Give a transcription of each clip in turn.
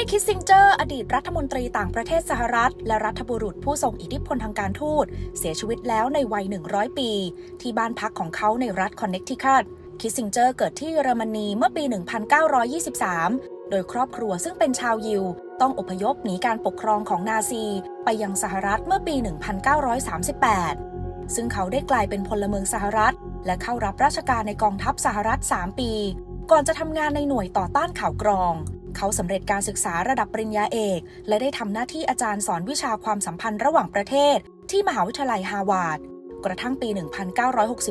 รีคิสซิงเจอร์อดีตรัฐมนตรีต่างประเทศสหรัฐ และรัฐบุรุษผู้ทรงอิทธิพลทางการทูต เสียชีวิตแล้วในวัย 100 ปี ที่บ้านพักของเขาในรัฐคอนเนคทิคัตคิสซิงเจอร์เกิดที่เยอรมนีเมื่อปี 1923 โดยครอบครัวซึ่งเป็นชาวยิว ต้องอพยพหนีการปกครองของนาซี ไปยังสหรัฐเมื่อปี 1938 ซึ่งเขาได้กลายเป็นพลเมืองสหรัฐ และเข้ารับราชการในกองทัพสหรัฐ 3 ปี ก่อนจะทำงานในหน่วยต่อต้านข่าวกรอง เขาสำเร็จการศึกษาระดับปริญญาเอก และได้ทำหน้าที่อาจารย์สอนวิชาความสัมพันธ์ระหว่างประเทศ ที่มหาวิทยาลัยฮาวาดกระทั่งปี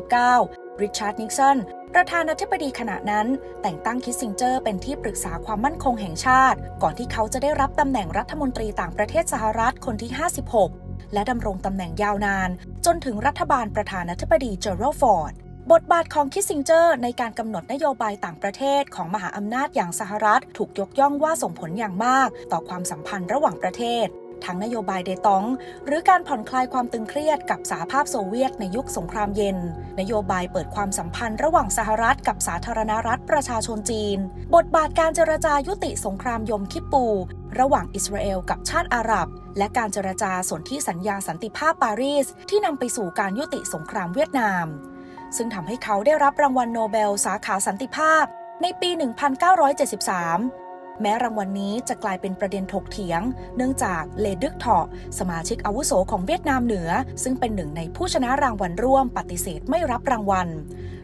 1969 ริชาร์ดนิกสันประธานาธิบดีขณะนั้น แต่งตั้งคิสซิงเจอร์เป็นที่ปรึกษาความมั่นคงแห่งชาติ ก่อนที่เขาจะได้รับตำแหน่งรัฐมนตรีต่างประเทศสหรัฐคนที่ 56 และดำรงตำแหน่งยาวนาน จนถึงรัฐบาลประธานาธิบดีเจอรัลฟอร์ด บทบาทของคิสซิงเจอร์ในการกำหนดนโยบายต่างประเทศของมหาอำนาจอย่างสหรัฐ ถูกยกย่องว่าส่งผลอย่างมาก ต่อความสัมพันธ์ระหว่างประเทศทั้งนโยบายเดตอง หรือการผ่อนคลายความตึงเครียดกับสหภาพโซเวียตในยุคสงครามเย็น นโยบายเปิดความสัมพันธ์ระหว่างสหรัฐกับสาธารณรัฐประชาชนจีน บทบาทการเจรจายุติสงครามยมคิปปู ระหว่างอิสราเอลกับชาติอาหรับ และการเจรจาสนธิสัญญาสันติภาพปารีส ที่นำไปสู่การยุติสงครามเวียดนาม ซึ่งทำให้เขาได้รับรางวัลโนเบลสาขาสันติภาพในปี 1973 แม้รางวัลนนี้จะกลายเป็นประเด็นถกเถียง เนื่องจากเลดึกเถาะสมาชิกอาวุโสของเวียดนามเหนือ ซึ่งเป็นหนึ่งในผู้ชนะรางวัลร่วมปฏิเสธไม่รับรางวัล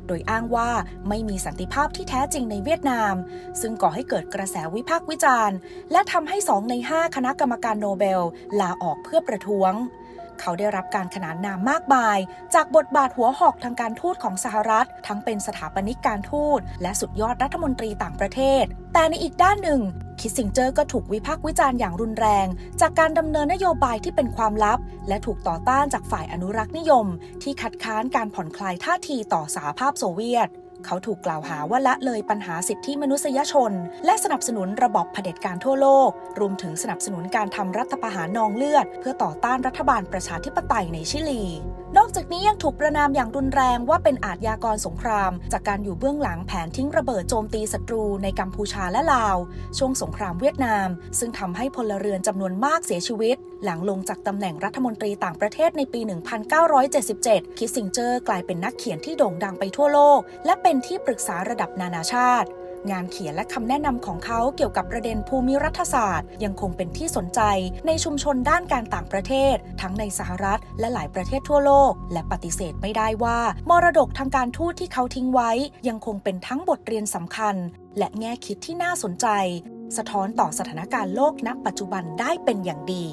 โดยอ้างว่าไม่มีสันติภาพที่แท้จริงในเวียดนาม ซึ่งก่อให้เกิดกระแสวิพากษ์วิจารณ์ และทำให้สองใน5คณะกรรมการโนเบล ลาออกเพื่อประท้วง เขาได้รับการขนานนามมากมาย จากบทบาทหัวหอกทางการทูตของสหรัฐ ทั้งเป็นสถาปนิกการทูต และสุดยอดรัฐมนตรีต่างประเทศ แต่ในอีกด้านหนึ่ง คิสซิงเจอร์ก็ถูกวิพากษ์วิจารณ์อย่างรุนแรง จากการดำเนินนโยบายที่เป็นความลับ และถูกต่อต้านจากฝ่ายอนุรักษ์นิยม ที่คัดค้านการผ่อนคลายท่าทีต่อสหภาพโซเวียต เขาถูกกล่าวหาว่าละเลยปัญหาสิทธิมนุษยชน และสนับสนุนระบอบเผด็จการทั่วโลก รวมถึงสนับสนุนการทำรัฐประหารนองเลือด เพื่อต่อต้านรัฐบาลประชาธิปไตยในชิลี นอกจากนี้ยังถูกประนามอย่างรุนแรงว่าเป็นอาทยากรสงคราม จากการอยู่เบื้องหลังแผนทิ้งระเบิดโจมตีศัตรูในกัมพูชาและลาว ช่วงสงครามเวียดนาม ซึ่งทำให้พลเรือนจำนวนมากเสียชีวิต หลังลงจากตำแหน่งรัฐมนตรีต่างประเทศในปี 1977 คิสซิงเจอร์กลายเป็นนักเขียนที่โด่งดังไปทั่วโลก และเป็นที่ปรึกษาระดับนานาชาติ งานเขียนและคำแนะนำของเขาเกี่ยวกับประเด็นภูมิรัฐศาสตร์ ยังคงเป็นที่สนใจในชุมชนด้านการต่างประเทศ ทั้งในสหรัฐ และหลายประเทศทั่วโลก และปฏิเสธไม่ได้ว่า มรดกทางการทูตที่เขาทิ้งไว้ ยังคงเป็นทั้งบทเรียนสำคัญ และแง่คิดที่น่าสนใจ สะท้อนต่อสถานการณ์โลกณปัจจุบันได้เป็นอย่างดี